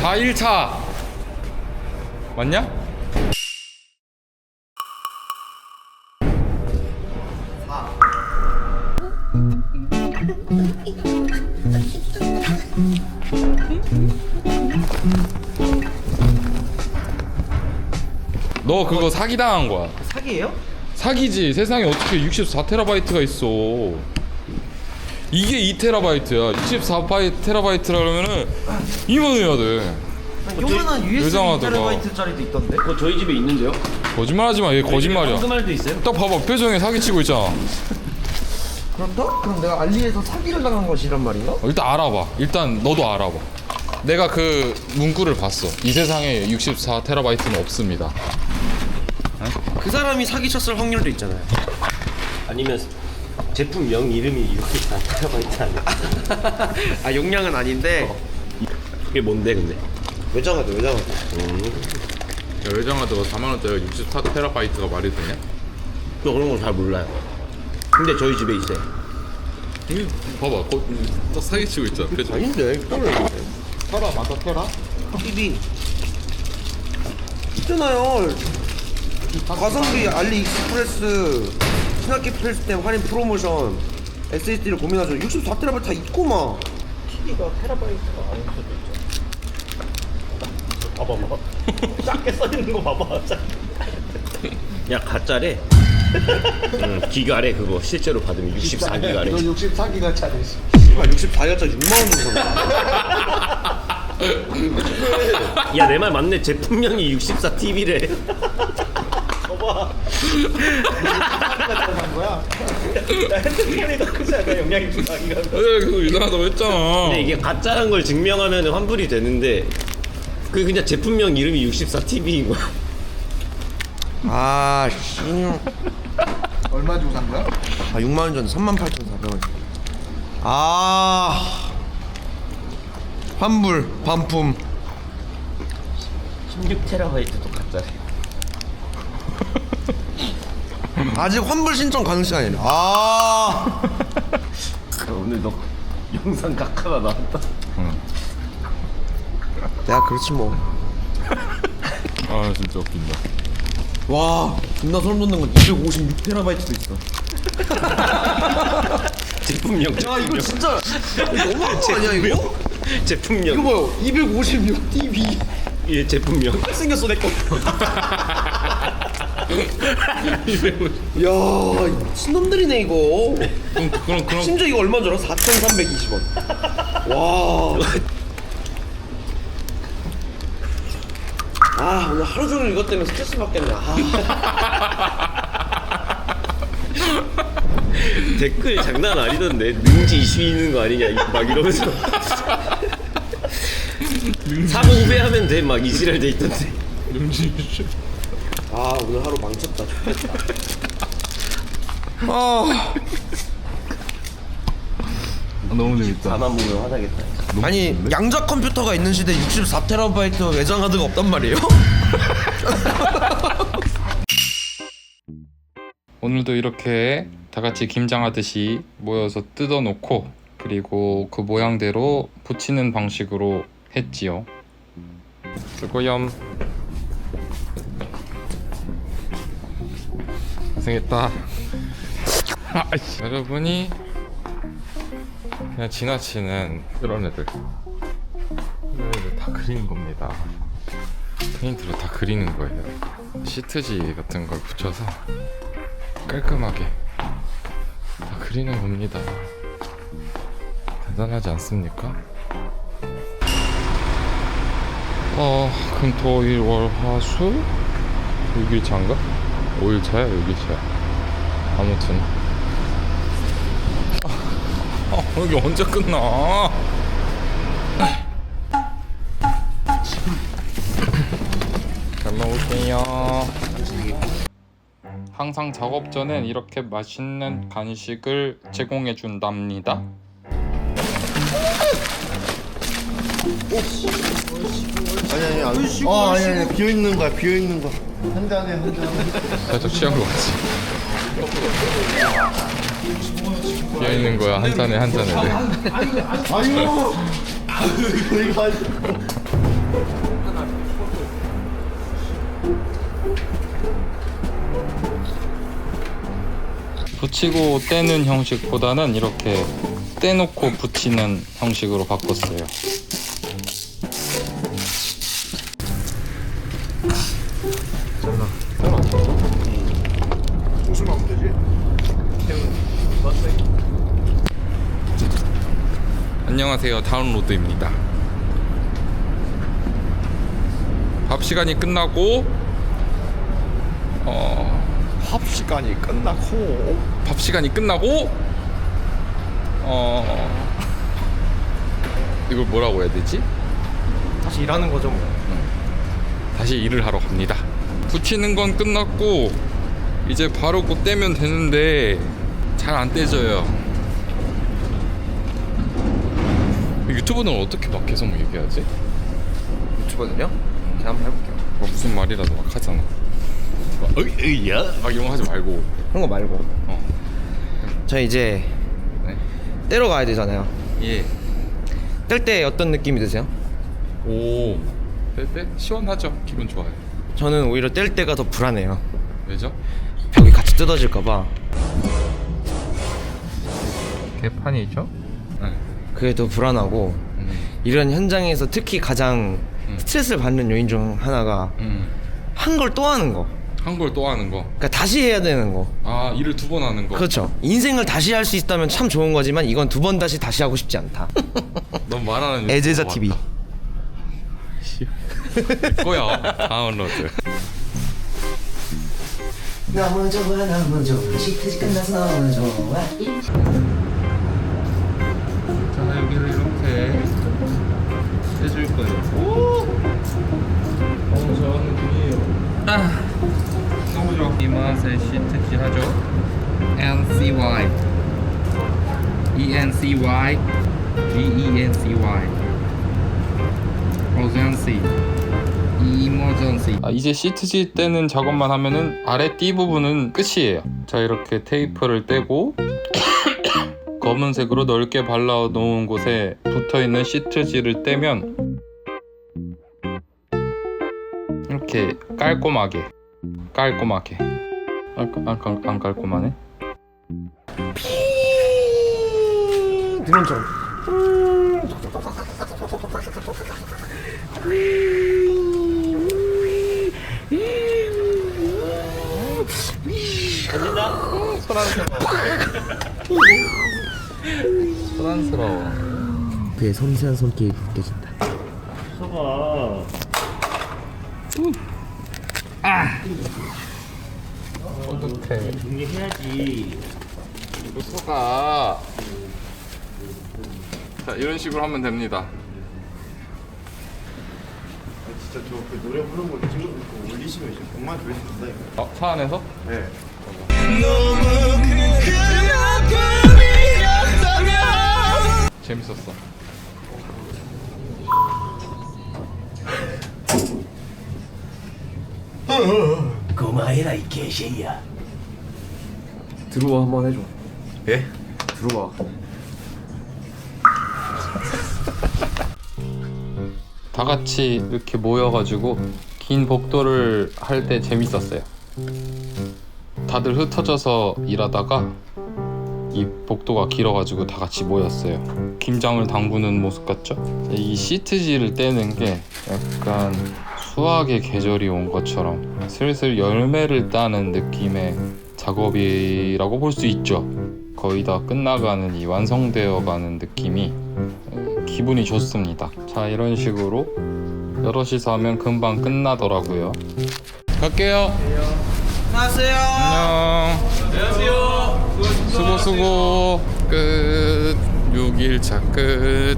4일차 맞냐? 너 그거 사기당한 거야 사기예요? 사기지 세상에 어떻게 64테라바이트가 있어 이게 2테라바이트야 64테라바이트라 그러면은 2만 원이야 돼 요만한 USB 외장하드가. 2TB짜리도 있던데. 그거 저희 집에 있는데요? 거짓말하지 마. 얘 거짓말이야. 황금알도 있어요? 딱 봐봐. 표정에 사기치고 있잖아. 그렇다? 그럼 내가 알리에서 사기를 당한 것이란 말인가? 어, 일단 알아봐. 일단 너도 알아봐. 내가 그 문구를 봤어. 이 세상에 64 테라바이트는 없습니다. 그 사람이 사기쳤을 확률도 있잖아요. 아니면 제품명 이름이 이렇게 다 테라바이트 아니야? 아 용량은 아닌데 그게 뭔데 근데? 외장하드 외장하드. 외장하드가 4만 원짜리가 64테라바이트가 말이 되냐? 저 그런 거잘 몰라요 근데 저희 집에 있어요 봐봐. 거, 딱 사기치고 있잖아. 표정. 아닌데 이거는 테라 맞아 테라? TV 있잖아요. 가성비 알리 익스프레스 스나키 필스템 할인 프로모션 SSD를 고민하죠. 64TB 다 있고 막. TV가 테라바이트가 아닌 수도 있죠. 봐봐 봐봐 작게 써있는 거 봐봐 야 가짜래 응, 기가래 그거 실제로 받으면 64기가래 64기가짜리. 아 64여자 6만 원 주고 산 야내 말 맞네 제품명 이64 TV래 핸드폰이 더 크지 않아 용량이 64기가. 에 그거 이상하다고 했잖아. 근데 이게 가짜란 걸 증명하면 환불이 되는데 그 그냥 제품명 이름이 64 TV인 거야 아 씨. 얼마 주고 산 거야? 아 6만 원 전에 38,400원. 아 환불 반품. 16테라바이트도 가짜래 아직 환불 신청 가능 시간이네. 아 오늘 너 영상 각 하나 나왔다 내가 그렇지 뭐. 아 진짜 웃긴다. 와 존나 소름 돋는 건 256테라바이트도 있어. 제품명 야 이거 진짜 너무한 거 아니야 이거? 제품명 이거 봐요 256 TV 예 제품명 생겼어 내 거 야 미친놈들이네 이거. 그럼 그럼 그럼. 심지어 이거 얼마 줄 알아? 4,320원. 와. 아 오늘 하루 종일 이것 때문에 스트레스 받겠네. 아. 댓글 장난 아니던데. 능지 이슈 있는 거 아니냐 막 이러면서. 사고 후배하면 돼. 막 이지랄 돼 있던데 아 오늘 하루 망쳤다 좋겠다 아 너무 재밌다. 나만 보면 화나겠다 아니 양자 컴퓨터가 있는 시대 64테라바이트 외장 하드가 없단 말이에요? 오늘도 이렇게 다 같이 김장하듯이 모여서 뜯어놓고 그리고 그 모양대로 붙이는 방식으로 했지요. 수고염. 고생했다. 여러분이 그냥 지나치는 그런 애들. 이런 애들 다 그리는 겁니다. 페인트로 다 그리는 거예요. 시트지 같은 걸 붙여서 깔끔하게 다 그리는 겁니다. 대단하지 않습니까? 어, 금, 토, 일, 월, 화, 수? 6일차인가? 5일차야, 6일차야. 아무튼. 아, 여기 언제 끝나? 잘 먹을게요. 항상 작업 전엔 이렇게 맛있는 간식을 제공해 준답니다. 아니 아니 아니. 어 아니 아니 비어 있는 거야 비어 있는 거. 한 잔에 한 잔. 살짝 취한 거 같지? 비어 있는 거야 한 잔에 한 잔에. 아유. 아유 이거 아니. 붙이고 떼는 형식보다는 이렇게 떼놓고 붙이는 형식으로 바꿨어요. 안녕하세요. 다운로드입니다. 밥 시간이 끝나고 어, 합 시간이 끝나고 밥 시간이 끝나고 어 이걸 뭐라고 해야 되지? 다시 일하는 거죠 뭐. 다시 일을 하러 갑니다. 붙이는 건 끝났고 이제 바르고 떼면 되는데 잘 안 떼져요. 유튜브는 어떻게 막 계속 얘기하지? 유튜버는요? 제가 한번 해볼게요. 뭐 무슨 말이라도 막 하잖아. 막 어이야 막 이런 거 하지 말고. 그런 거 말고. 어. 저 이제 네. 떼러 가야 되잖아요. 예. 뗄 때 어떤 느낌이 드세요? 오. 뺄때 시원하죠. 기분 좋아요. 저는 오히려 뗄 때가 더 불안해요. 왜죠? 벽이 같이 뜯어질까봐 개판이 있죠? 네. 그게 더 불안하고 음. 이런 현장에서 특히 가장 음. 스트레스를 받는 요인 중 하나가 음. 한걸 또 하는 거. 한 걸 또 하는 거. 그러니까 다시 해야 되는 거. 아 일을 두 번 하는 거. 그렇죠. 인생을 다시 할 수 있다면 참 좋은 거지만 이건 두 번 다시 다시 하고 싶지 않다. 넌 말하는 애제자 TV. 거야 다운로드. 너무 좋아 너무 좋아 시트지 끝나서 너무 좋아 자 여기를 이렇게 해줄 거예요. 오. 너무 좋은 느낌이에요. 아 너무 좋아. 이 맛에 시트지 하죠. NCY ENCY GENCY Urgency Emergency 아, 이제 시트지 떼는 작업만 하면은 아래 띠 부분은 끝이에요. 자 이렇게 테이프를 떼고 검은색으로 넓게 발라 놓은 곳에 붙어 있는 시트지를 떼면 이렇게 깔끔하게 깔끔하게 안, 안, 안, 안 깔끔하네 드론처럼. 소 란스러워 그의 섬세한 손길이 느껴진다. 서봐. 뿌듯해 정리해야지. 이거 소가 자 이런 식으로 하면 됩니다 진짜 저그 노래 부르는 거 찍어 놓고 올리시면 이제 100만 조회수 된다니까 어, 차 안에서? 네 재밌었어 고마해라 이 개새야 들어와 한번 해줘. 예? 들어와. 다 같이 이렇게 모여가지고 긴 복도를 할 때 재밌었어요. 다들 흩어져서 일하다가 이 복도가 길어가지고 다 같이 모였어요. 김장을 담그는 모습 같죠? 이 시트지를 떼는 게 약간 수학의 계절이 온 것처럼 슬슬 열매를 따는 느낌의 작업이라고 볼 수 있죠. 거의 다 끝나가는 이 완성되어 가는 느낌이 기분이 좋습니다. 자, 이런 식으로 여럿이서 하면 금방 끝나더라고요. 갈게요. 안녕하세요. 안녕. 안녕하세요. 수고 수고. 끝. 6일차 끝.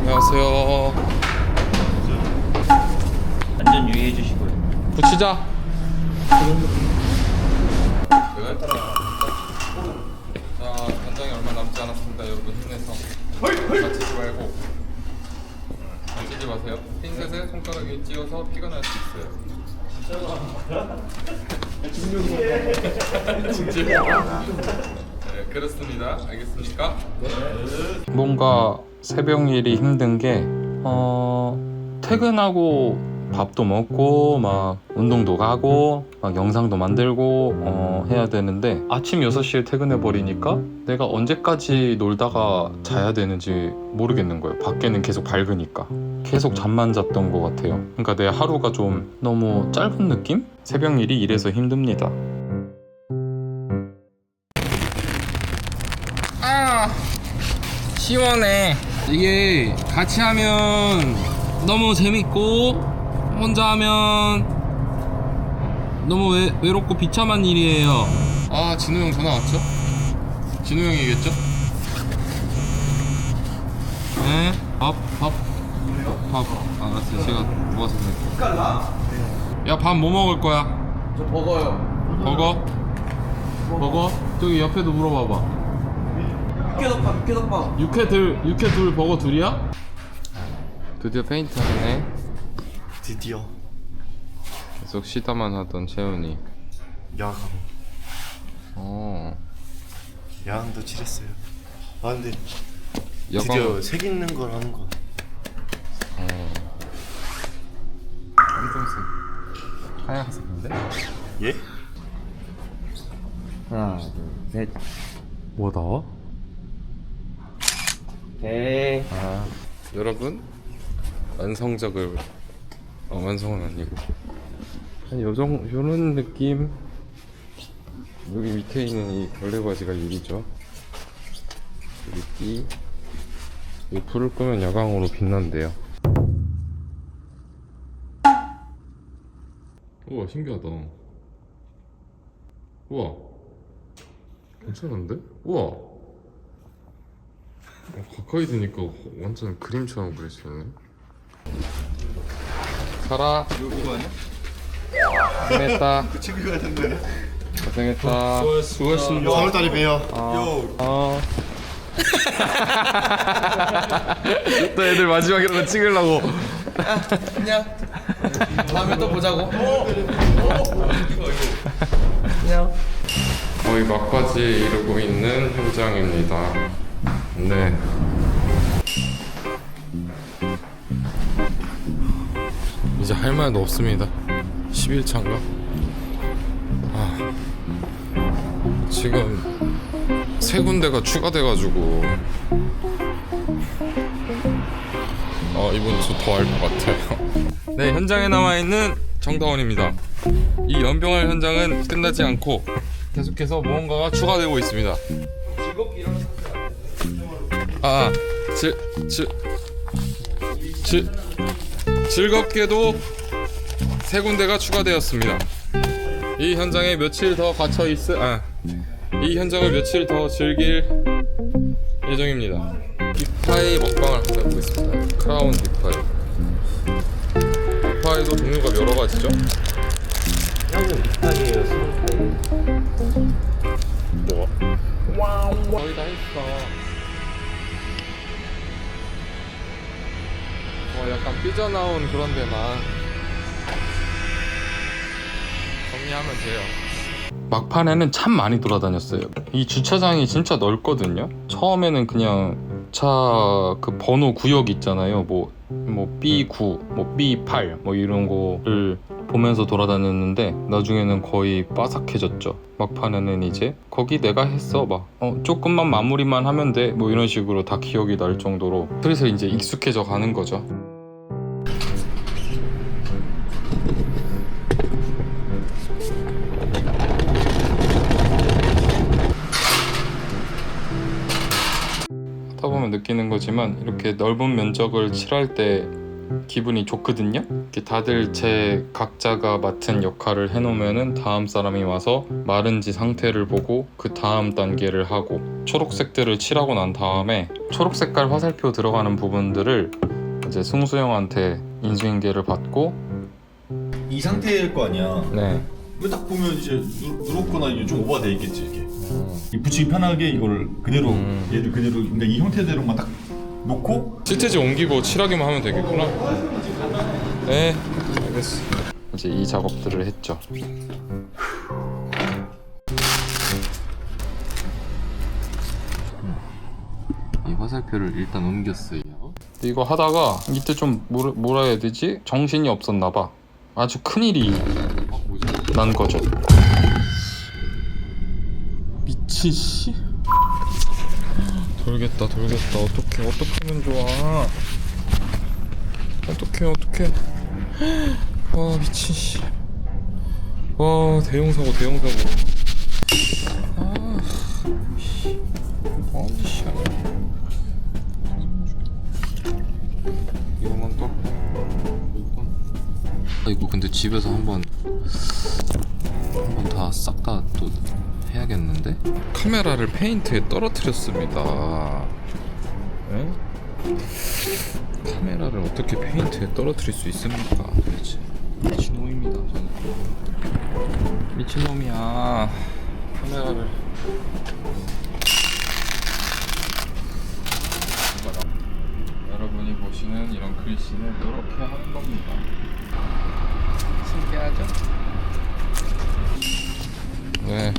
안녕하세요. 안전 유의해 주시고요. 붙이자. 자, 단장이 얼마 남지 않았습니다. 여러분 힘내서 다치지 말고 다치지 마세요. 핀셋에 손가락에 찧어서 피가 날 수 있어요. 네, 그렇습니다. 알겠습니까? 뭔가 새벽 일이 힘든 게 어, 퇴근하고 밥도 먹고 막 운동도 가고 막 영상도 만들고 어, 해야 되는데 아침 6시에 퇴근해 버리니까 내가 언제까지 놀다가 자야 되는지 모르겠는 거예요. 밖에는 계속 밝으니까. 계속 잠만 잤던 것 같아요. 그러니까 내 하루가 좀 너무 짧은 느낌? 새벽 일이 이래서 힘듭니다. 아 시원해. 이게 같이 하면 너무 재밌고 혼자 하면 너무 외, 외롭고 비참한 일이에요. 아 진우 형 전화 왔죠? 진우 형이겠죠? 네? 밥? 밥? 밥. 아, 알았어요. 제가 모아서 낼게요. 야, 밥 뭐 먹을 거야? 저 버거요 버거? 버거? 저기 옆에도 물어봐봐. 육개덮밥 육개덮밥 육회 둘, 육회 둘, 버거 둘이야? 드디어 페인트 하네. 드디어 계속 쉬다만 하던 채훈이. 야광 어. 야광도 칠했어요 아 근데. 드디어 색 있는 걸 하는 거 검정색. 하얀색인데? 예? 하나 둘셋 뭐다? 오케이 아, 여러분 완성작을 어, 완성은 아니고 한 요정 요런 느낌 여기 밑에 있는 이 걸레 바지가 유리죠 유리띠 이 불을 끄면 야광으로 빛난대요 우와 신기하다 우와 괜찮은데? 우와 어, 가까이 드니까 완전 그림처럼 그려지네. 살아. 이거 아니야? 고생했다. 그 친구가 된대 고생했다. 수고했습니다. 4월달에 봬요 어. 또 애들 마지막이라도 찍으려고. 안녕 다음에 또 보자고 안녕 거의 막바지 이르고 있는 현장입니다. 네. 이제 할 말도 없습니다. 11차인가? 아, 지금 세 군데가 추가돼가지고 어 이번 주더할 것 같아요. 네 현장에 남아 있는 정다원입니다. 이 연병할 현장은 끝나지 않고 계속해서 무언가가 추가되고 있습니다. 아, 즐, 즐, 즐, 즐겁게도 세 군데가 추가되었습니다. 이 현장에 며칠 더 갇혀 있을, 아, 이 현장을 며칠 더 즐길 예정입니다. 빅파이 먹방을 하고 있습니다. 크라운 빅파이. 빅파이도 종류가 여러 가지죠. 뭐가? 거의 다 했어. 어, 약간 삐져나온 그런 데만 정리하면 돼요. 막판에는 참 많이 돌아다녔어요. 이 주차장이 진짜 넓거든요. 처음에는 그냥 차 그 번호 구역 있잖아요. 뭐, 뭐 B9, 뭐 B8, 뭐 이런 거를 보면서 돌아다녔는데 나중에는 거의 빠삭해졌죠. 막판에는 이제 거기 내가 했어 막 어, 조금만 마무리만 하면 돼 뭐 이런 식으로 다 기억이 날 정도로 그래서 이제 익숙해져 가는 거죠. 거지만 이렇게 넓은 면적을 칠할 때 기분이 좋거든요. 이렇게 다들 제 각자가 맡은 역할을 해놓으면은 다음 사람이 와서 마른지 상태를 보고 그 다음 단계를 하고 초록색들을 칠하고 난 다음에 초록 색깔 화살표 들어가는 부분들을 이제 승수 형한테 인수인계를 받고 이 상태일 거 아니야. 네 이거 딱 보면 이제 누, 누렇거나 이게 좀 오버돼 있겠지 이게. 이 붙이기 편하게 이걸 그대로 음. 얘를 그대로 그러니까 이 형태대로만 딱 놓고 실태지 옮기고 칠하기만 하면 되겠구나. 네, 알겠어. 이제 이 작업들을 했죠. 이 화살표를 일단 옮겼어요. 이거 하다가 이때 좀 뭐라, 뭐라 해야 되지? 정신이 없었나 봐. 아주 큰일이 난 거죠. 미친 씨. 돌겠다 돌겠다. 어떡해 어떡하면 좋아. 어떡해 어떡해. 와 미친 아 씨. 아니 씨 이거만 또. 아이고 근데 집에서 한번 카메라를 페인트에 떨어뜨렸습니다. 에? 카메라를 어떻게 페인트에 떨어뜨릴 수 있습니까? 도대체 미친놈입니다. 저는 미친놈이야. 카메라를 여러분이 보시는 이런 글씨는 이렇게 하는 겁니다. 신기하죠? 네,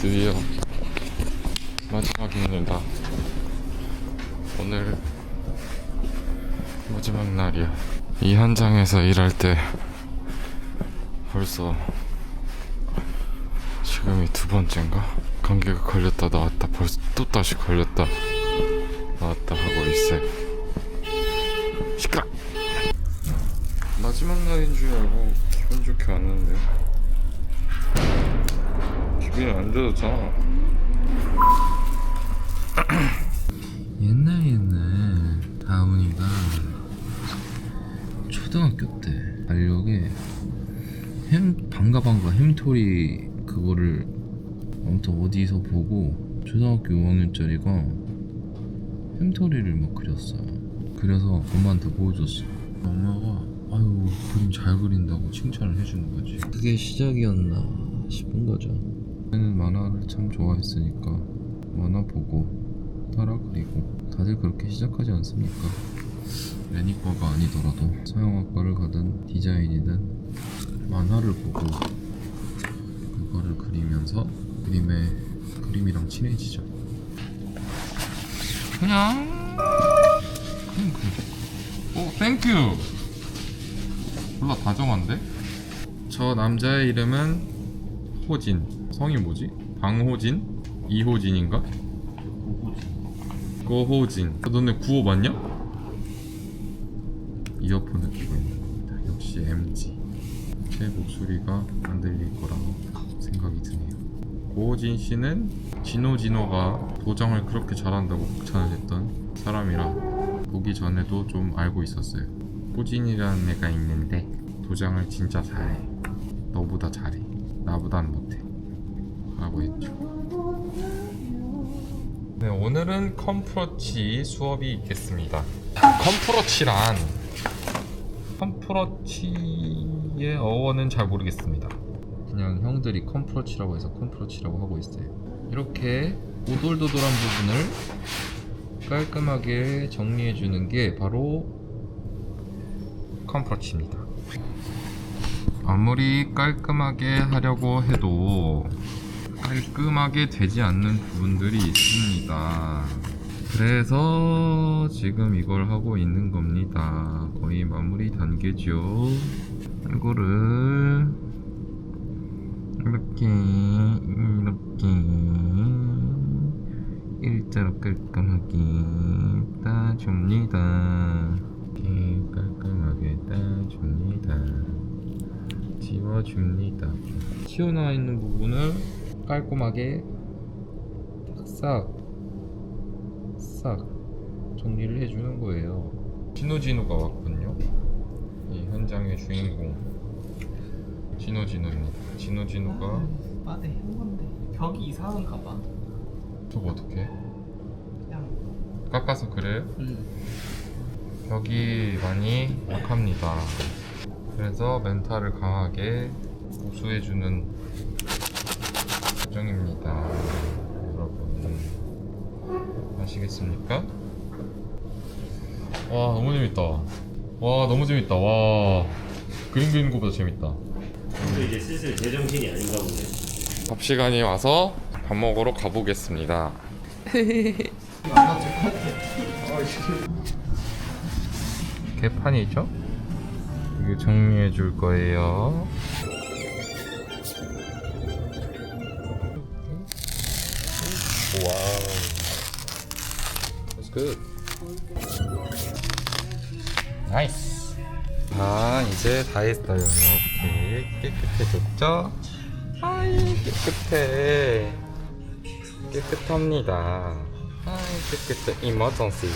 드디어 마지막입니다. 오늘 마지막 날이야. 이 현장에서 일할 때 벌써 지금이 두 번째인가? 감기가 걸렸다 나왔다 벌써 또 다시 걸렸다 나왔다 하고 있어요. 시끄러. 마지막 날인 줄 알고 기분 좋게 왔는데 안 좋아졌잖아. 옛날 옛날 다운이가 초등학교 때 달력에 햄 방가 방가 햄토리 그거를 아무튼 어디서 보고 초등학교 5학년짜리가 햄토리를 막 그렸어요. 그래서 엄마한테 보여줬어. 엄마가 아유 그림 잘 그린다고 칭찬을 해주는 거지. 그게 시작이었나 싶은 거죠. 저는 만화를 참 좋아했으니까 만화 보고 따라 그리고 다들 그렇게 시작하지 않습니까? 매니과가 아니더라도 서양학과를 가든 디자인이든 만화를 보고 그거를 그리면서 그림에 그림이랑 친해지죠. 그냥 그냥 그. 오, 땡큐. 몰라 다정한데? 저 남자의 이름은 호진. 성이 뭐지? 방호진? 이호진인가? 고호진. 어, 너네 구호 맞냐? 이어폰을 끼고 있는 겁니다. 역시 MG. 제 목소리가 안 들릴 거라고 생각이 드네요. 고호진 씨는 진호진호가 도장을 그렇게 잘한다고 극찬을 했던 사람이라 보기 전에도 좀 알고 있었어요. 호진이라는 애가 있는데 도장을 진짜 잘해. 너보다 잘해. 나보단 못해. 라고 했죠. 네, 오늘은 컴프러치 수업이 있겠습니다. 컴프러치란 컴프러치의 어원은 잘 모르겠습니다. 그냥 형들이 컴프러치라고 해서 컴프러치라고 하고 있어요. 이렇게 오돌도돌한 부분을 깔끔하게 정리해 주는 게 바로 컴프러치입니다. 아무리 깔끔하게 하려고 해도 깔끔하게 되지 않는 부분들이 있습니다. 그래서 지금 이걸 하고 있는 겁니다. 거의 마무리 단계죠. 이거를 이렇게 이렇게 일자로 깔끔하게 따줍니다. 이렇게 깔끔하게 따줍니다. 지워줍니다. 튀어나와 있는 부분을 깔끔하게 싹 싹 정리를 해주는 거예요. 진호진호가 왔군요. 이 현장의 주인공 진호진호입니다. 진호진호가 아, 네, 한 건데. 벽이 이상한가 봐. 저거 어떻게? 그냥, 깎아서 그래요? 음. 벽이 많이 약합니다. 그래서 멘탈을 강하게 보수해주는 과정입니다. 여러분 아시겠습니까? 와 너무 재밌다. 와 너무 재밌다. 와 그림 그리는 것보다 재밌다. 근데 이제 슬슬 제정신이 아닌가 보네. 밥 시간이 와서 밥 먹으러 가보겠습니다. 개판이죠? 이거 정리해 줄 거예요. 와우. That's good. 나이스. 자, 이제 다 했어요. 이렇게 깨끗해졌죠? 아이, 깨끗해. 깨끗합니다. 아이, 깨끗해. 이머전시.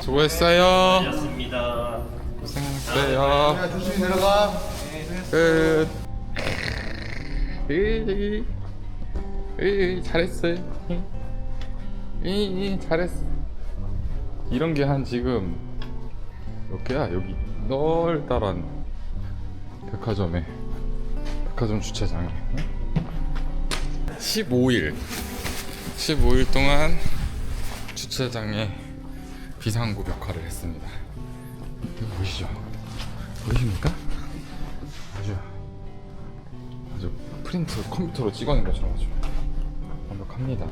수고했어요. 고맙습니다. 고생했어요. 조심히 내려가 끝. 으이, 으이, 잘했어요. 으이, 잘했어. 이런 게 한 지금 몇 개야? 여기 널따란 백화점에 백화점 주차장에 15일 15일 동안 주차장에 비상구 벽화를 했습니다. 이거 보이시죠? 보이십니까? 아주 아주 프린트 컴퓨터로 찍어낸 것처럼 아주 완벽합니다.